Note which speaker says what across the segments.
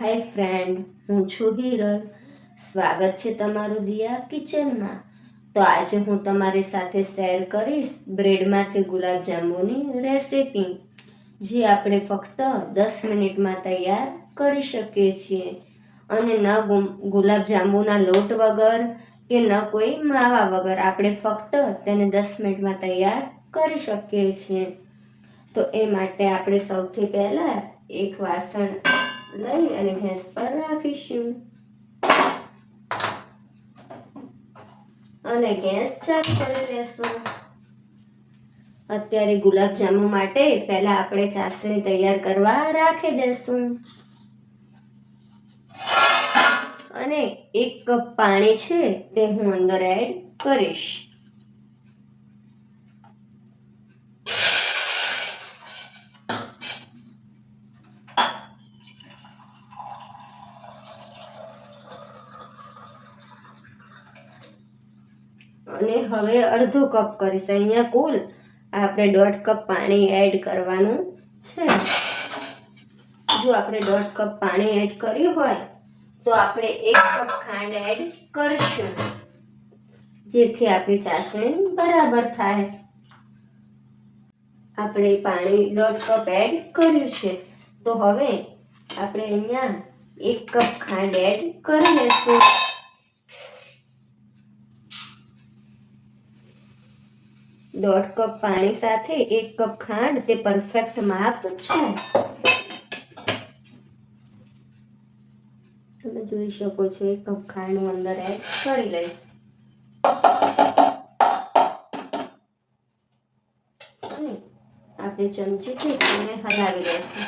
Speaker 1: હાય friend હું છું હિરલ. સ્વાગત છે તમારું દિયા કિચનમાં. તો આજે હું તમારી સાથે શેર કરીશ બ્રેડમાંથી ગુલાબજાંબુની રેસીપી જે આપણે ફક્ત દસ મિનિટમાં તૈયાર કરી શકીએ છીએ. અને ન ગુલાબજાંબુના લોટ વગર કે ન કોઈ માવા વગર આપણે ફક્ત તેને દસ મિનિટમાં તૈયાર કરી શકીએ છીએ. તો એ માટે આપણે સૌથી પહેલાં એક વાસણ લઈ અને ગેસ પર રાખીશું અને ગેસ ચાલુ કરી લેશું અત્યારે ગુલાબજાંબુ માટે પહેલા આપણે ચાસણી તૈયાર કરવા રાખી દેશું અને એક કપ પાણી છે તે હું અંદર એડ કરીશ અને હવે અડધો કપ કરીશ. અહીંયા કુલ આપણે દોઢ કપ પાણી એડ કરવાનું છે. જો આપણે દોઢ કપ પાણી એડ કર્યું હોય, તો આપણે એક કપ ખાંડ એડ કરીશું. જેથી આપણી ચાસણી બરાબર થાય. આપણે પાણી દોઢ કપ એડ કર્યું છે. તો હવે આપણે અહીંયા એક કપ ખાંડ એડ કરી લેશું દોઢ કપ પાણી સાથે એક કપ ખાંડ, તે પરફેક્ટ માપ છે. તમે જોઈ શકો છો, એક કપ ખાંડ હું અંદર એડ કરી લઈશ. અને આપણે ચમચીથી તેને હલાવી લઈશું.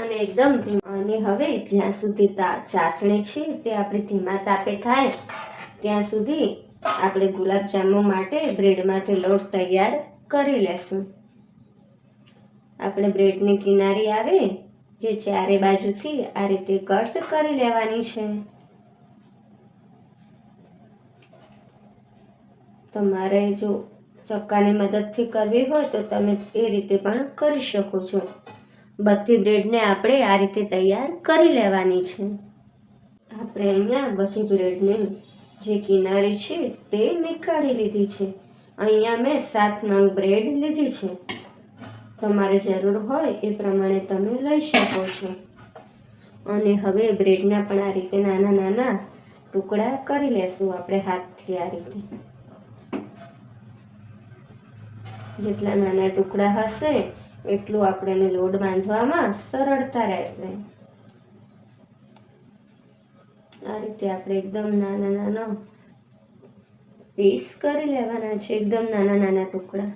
Speaker 1: અને એકદમ અને હવે જ્યાં સુધી ચાસણી છે, તે આપણે ધીમા તાપે થાય, ત્યાં સુધી આપણે ગુલાબજાંબુ માટે બ્રેડમાંથી લોટ તૈયાર કરી લેશું. આપણે બ્રેડની કિનારી આવે, જે ચારે બાજુથી આ રીતે કટ કરી લેવાની છે. તમારે જો ચક્કાની મદદથી કરવી હોય તો તમે એ રીતે પણ કરી શકો છો. બધી બ્રેડને આપણે આ રીતે તૈયાર કરી લેવાની છે. આપણે અહીંયા બધી બ્રેડને જે કિનારી છે, તે નીકાળી લીધી છે. અહીંયા મેં સાત નંગ બ્રેડ લીધી છે. તમારે જરૂર હોય એ પ્રમાણે તમે લઈ શકો છો. અને હવે બ્રેડના પણ આ રીતે નાના નાના ટુકડા કરી લેશું આપણે હાથથી આ રીતે. જેટલા નાના ટુકડા હશે, એટલું આપણને લોડ બાંધવામાં સરળતા રહેશે. રીતે આપણે એકદમ નાના નાના પીસ કરી લેવાના છે, એકદમ નાના નાના ટુકડા.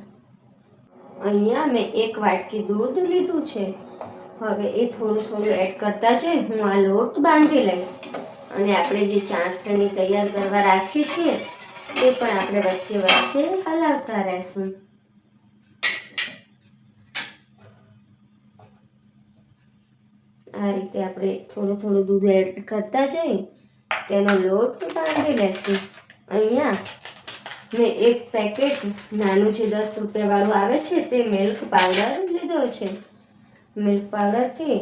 Speaker 1: અહીંયા મેં એક વાટકી દૂધ લીધું છે. હવે એ થોડું થોડું એડ કરતા છે હું આ લોટ બાંધી લઈશ. અને આપણે જે ચાસણી તૈયાર કરવા રાખી છે, એ પણ આપણે વચ્ચે વચ્ચે હલાવતા રહેશું. આ રીતે આપણે થોડું થોડું દૂધ એડ કરતા જઈ તેનો લોટ બાંધી લેશું. અહીંયા મેં એક પેકેટ નાનું જે દસ રૂપિયાવાળું આવે છે તે મિલ્ક પાવડર લીધો છે. મિલ્ક પાવડરથી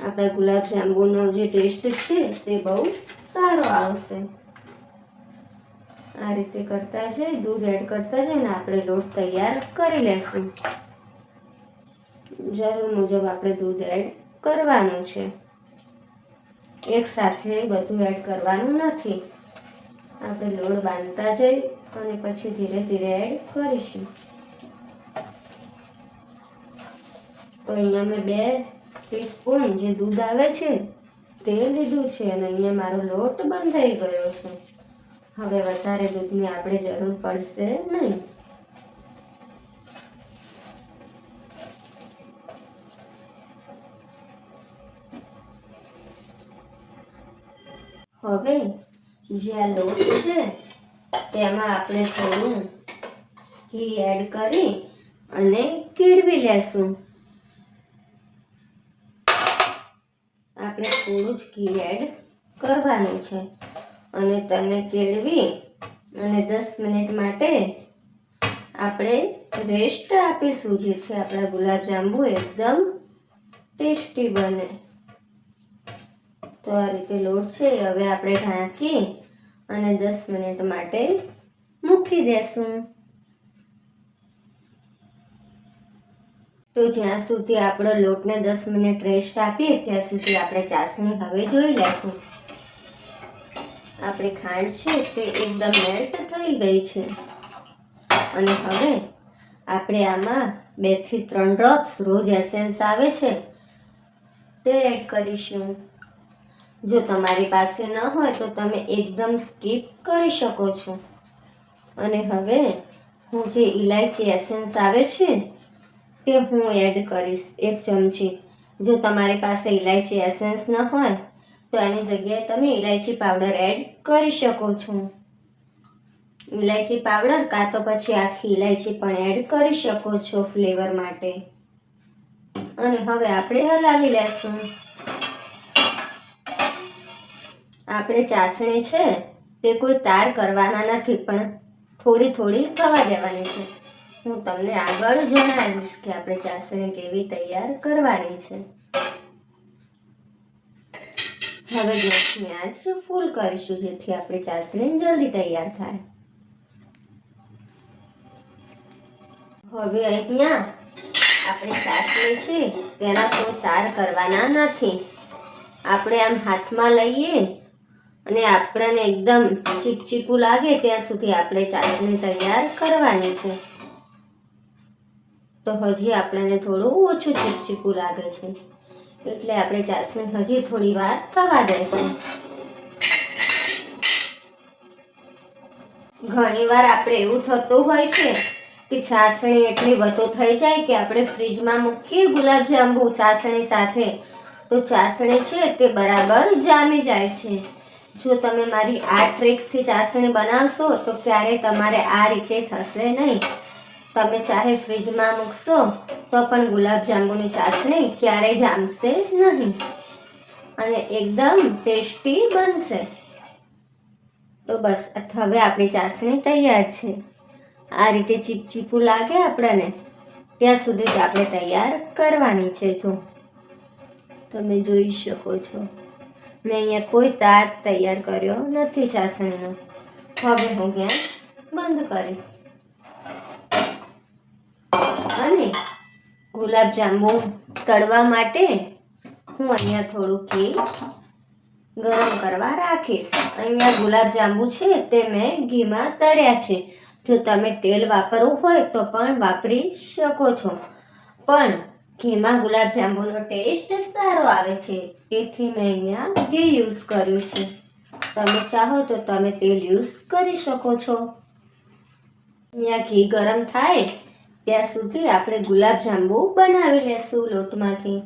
Speaker 1: આપણા ગુલાબજાંબુનો જે ટેસ્ટ છે તે બહુ સારો આવશે. આ રીતે કરતા જઈ દૂધ એડ કરતા જઈને આપણે લોટ તૈયાર કરી લેશું. જરૂર મુજબ આપણે દૂધ એડ કરવાનું છે. એક સાથે બધું એડ કરવાનું નથી. આપણે લોટ બાંધતા જઈ અને પછી ધીરે ધીરે એડ કરીશું. તો અહીંયા મેં બે ટીસ્પૂન જે દૂધ આવે છે, તે લીધું છે અને અહીંયા મારો લોટ બંધાઈ ગયો છે. હવે વધારે દૂધની આપણે જરૂર પડશે નહીં. હવે જે આ લોટ છે, તેમાં આપણે થોડું ઘી એડ કરી અને કેળવી લેશું. આપણે થોડું જ ઘી એડ કરવાનું છે. અને તેને કેળવી અને દસ મિનિટ માટે આપણે રેસ્ટ આપીશું, જેથી આપણા ગુલાબજાંબુ એકદમ ટેસ્ટી બને. તો આ રીતે લોટ છે હવે આપણે ઢાંકી અને દસ મિનિટ માટે મૂકી દેશું. તો જ્યાં સુધી આપણો લોટને દસ મિનિટ રેસ્ટ આપીએ, ત્યાં સુધી આપણે ચાસણી હવે જોઈ લઈશું આપણી ખાંડ છે, તે એકદમ મેલ્ટ થઈ ગઈ છે. અને હવે આપણે આમાં બેથી ત્રણ ડ્રોપ્સ રોજ એસેન્સ આવે છે, તે એડ કરીશું. જો તમારી પાસે ન હોય તો તમે એકદમ સ્કીપ કરી શકો છો. અને હવે હું જે ઇલાયચી એસેન્સ આવે છે તે હું એડ કરીશ એક ચમચી. જો તમારી પાસે ઇલાયચી એસેન્સ ન હોય તો એની જગ્યાએ તમે ઇલાયચી પાવડર એડ કરી શકો છો. ઇલાયચી પાવડર કાં તો પછી આખી ઇલાયચી પણ એડ કરી શકો છો ફ્લેવર માટે. અને હવે આપણે હલાવી લેશું. આપણે ચાસણી છે તે કોઈ તાર કરવાના નથી, પણ થોડી થોડી થવા દેવાની છે. હું તમને આગળ જણાવીશ કે આપણે ચાસણી કેવી તૈયાર કરવાની છે. હવે ગેસની આંચ ફૂલ કરીશું, જેથી આપણી ચાસણી જલ્દી તૈયાર થાય. હવે અહીંયા આપણે ચાસણી છે, તેના કોઈ તાર કરવાના નથી. આપણે આમ હાથમાં લઈએ અને આપણને એકદમ ચીપચીપું લાગે ત્યાં સુધી આપણે ચાસણી તૈયાર કરવાની છે. તો હજી આપણને થોડું ઓછું ચીપચીપું લાગે છે. એટલે આપણે ચાસણી હજી થોડી વાર થવા દઈશું ઘણીવાર આપણે એવું થતું હોય છે કે ચાસણી એટલી વધુ થઈ જાય કે આપણે ફ્રીજમાં મૂકીએ ગુલાબજાંબુ ચાસણી સાથે. તો ચાસણી છે તે બરાબર જામી જાય છે. જો તમે મારી આ ટ્રીકથી ચાસણી બનાવશો, તો ક્યારેય તમારે આ રીતે થશે નહીં. તમે ચાહે ફ્રીજમાં મૂકશો, તો પણ ગુલાબજાંબુની ચાસણી ક્યારેય જામશે નહીં. અને એકદમ ટેસ્ટી બનશે. તો બસ, હવે આપણી ચાસણી તૈયાર છે. આ રીતે ચીપચીપું લાગે આપણને, ત્યાં સુધી જ આપણે તૈયાર કરવાની છે જો. તમે જોઈ શકો છો. મેં અહીંયા કોઈ તાર તૈયાર કર્યો નથી ચાસણીનો. હવે હું ગેસ બંધ કરીશ. અને ગુલાબજાંબુ તળવા માટે હું અહીંયા થોડું ઘી ગરમ કરવા રાખીશ. અહીંયા ગુલાબજાંબુ છે તે મેં ઘીમાં તળ્યા છે. જો તમે તેલ વાપરવું હોય તો પણ વાપરી શકો છો. પણ ઘીમાં ગુલાબજાંબુનો ટેસ્ટ સારો આવે છે. તેથી મેં અહીંયા ઘી યુઝ કર્યું છે. તમે ચાહો તો તમે તેલ યુઝ કરી શકો છો. અહીંયા ઘી ગરમ થાય ત્યાં સુધી આપણે ગુલાબજાંબુ બનાવી લેશું લોટમાંથી.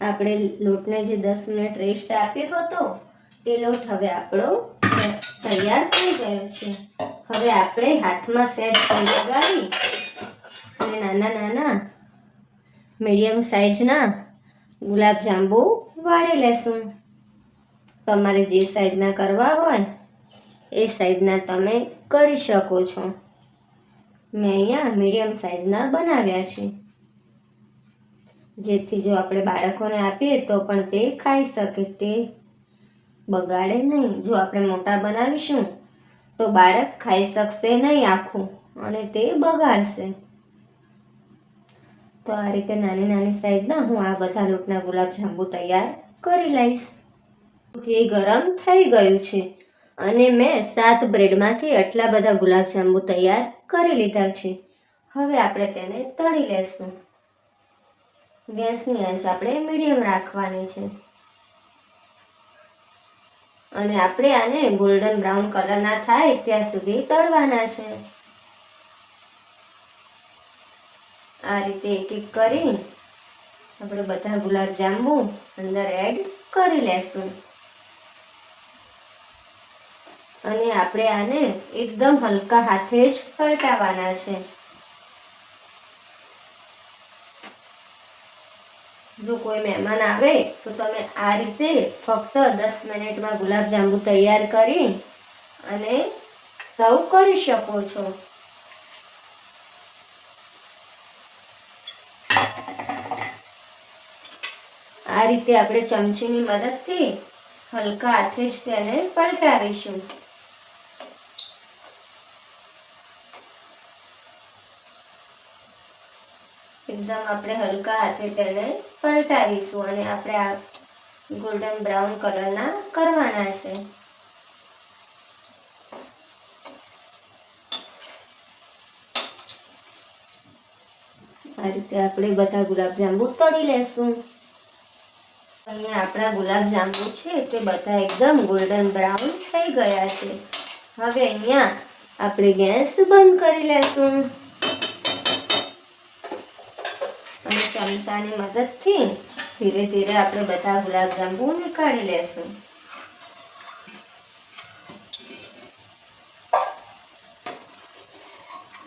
Speaker 1: આપણે લોટને જે દસ મિનિટ રેસ્ટ આપ્યો હતો તે લોટ હવે આપણો તૈયાર થઈ ગયો છે. હવે આપણે હાથમાં તેલ લગાવી અને નાના નાના મીડિયમ સાઈઝના ગુલાબજાંબુ વાળી લેશું. તમારે જે સાઈઝના કરવા હોય, એ સાઈઝના તમે કરી શકો છો. મેં અહીંયા મીડિયમ સાઈઝના બનાવ્યા છે. જેથી જો આપણે બાળકોને આપીએ તો પણ તે ખાઈ શકે. તે બગાડે નહીં. જો આપણે મોટા બનાવીશું, તો બાળક ખાઈ શકશે નહીં આખું અને તે બગાડશે. તો આ રીતે નાની નાની સાઈઝના હું આ બધા લોટના ગુલાબજાંબુ તૈયાર કરી લઈશ. એ ગરમ થઈ ગયું છે અને મેં સાત બ્રેડમાંથી આટલા બધા ગુલાબજાંબુ તૈયાર કરી લીધા છે. હવે આપણે તેને તળી લેશું. ગેસની આંચ આપણે મીડિયમ રાખવાની છે. અને આપણે આને ગોલ્ડન બ્રાઉન કલરના થાય ત્યાં સુધી તળવાના છે. આ રીતે એક એક કરી આપણે બધા ગુલાબ જાંબુ અંદર એડ કરી લેશું. અને આપણે આને એકદમ હલકા હાથે જ પલટાવવાના છે. જો કોઈ મહેમાન આવે તો તમે આ રીતે ફક્ત દસ મિનિટમાં ગુલાબ જાંબુ તૈયાર કરી અને સર્વ કરી શકો છો. આ રીતે આપણે ચમચીની મદદથી હલકા હાથે જ તેને પલટાવીશું. એકદમ આપણે હલકા હાથે તેને પલટાવીશું અને આપણે આ ગોલ્ડન બ્રાઉન કલરના કરવાના છે. આ રીતે આપણે બધા ગુલાબજાંબુ તળી લેશું. અહીંયા આપણા ગુલાબજાંબુ છે તે બધા એકદમ ગોલ્ડન બ્રાઉન થઈ ગયા છે. હવે અહીંયા આપણે ગેસ બંધ કરી લેશું. અને ચમચાની મદદથી ધીરે ધીરે આપણે બધા ગુલાબજાંબુ નીકાળી લેશું.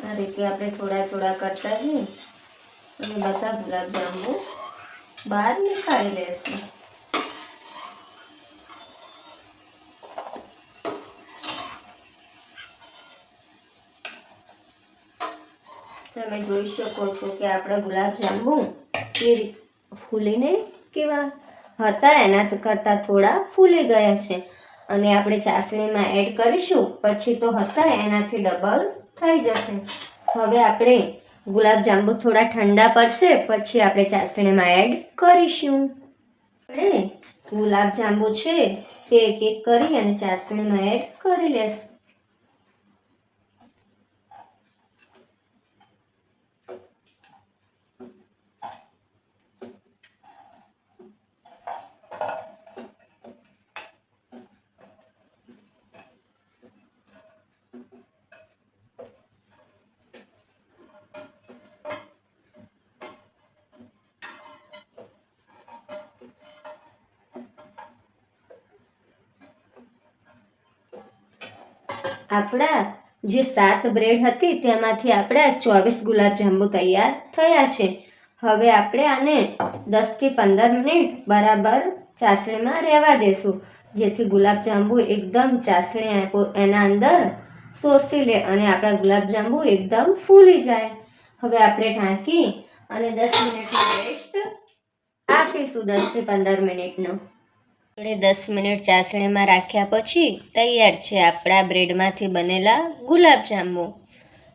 Speaker 1: આ રીતે આપણે થોડા થોડા કરતા જઈએ અને બધા ગુલાબજાંબુ બહાર નીકાળી લેશું તમે જોઈ શકો છો કે આપણા ગુલાબજાંબુ એ ફૂલીને કેવા હતા એના કરતાં થોડા ફૂલી ગયા છે અને આપણે ચાસણીમાં એડ કરીશું પછી તો હતા એનાથી ડબલ થઈ જશે। હવે આપણે ગુલાબજાંબુ થોડા ઠંડા પડશે, પછી આપણે ચાસણીમાં એડ કરીશું. આપણે ગુલાબજાંબુ છે તે એક એક કરી અને ચાસણીમાં એડ કરી લેશું. આપણા જે સાત બ્રેડ હતી તેમાંથી આપણા ચોવીસ ગુલાબજાંબુ તૈયાર થયા છે. હવે આપણે આને દસથી પંદર મિનિટ બરાબર ચાસણીમાં રહેવા દેશું. જેથી ગુલાબજાંબુ એકદમ ચાસણી એના અંદર શોષી લે અને આપણા ગુલાબજાંબુ એકદમ ફૂલી જાય. હવે આપણે ઢાંકી અને દસ મિનિટનો રેસ્ટ આપીશું દસથી પંદર મિનિટનો. આપણે દસ મિનિટ ચાસણીમાં રાખ્યા પછી તૈયાર છે આપણા બ્રેડમાંથી બનેલા ગુલાબજાંબુ.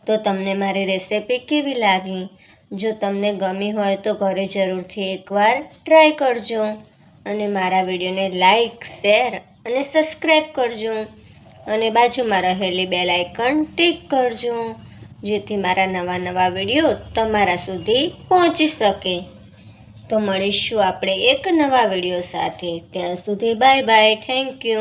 Speaker 1: તો તમને મારી રેસિપી કેવી લાગી? જો તમને ગમી હોય તો ઘરે જરૂરથી એકવાર ટ્રાય કરજો અને મારા વિડીયોને લાઈક, શેર અને સબસ્ક્રાઈબ કરજો અને બાજુમાં રહેલી બે લાઇકન ટિક કરજો જેથી મારા નવા નવા વીડિયો તમારા સુધી પહોંચી શકે. તો મળીશું આપણે એક નવા વીડિયો સાથે. ત્યાં સુધી બાય બાય થેન્ક યુ.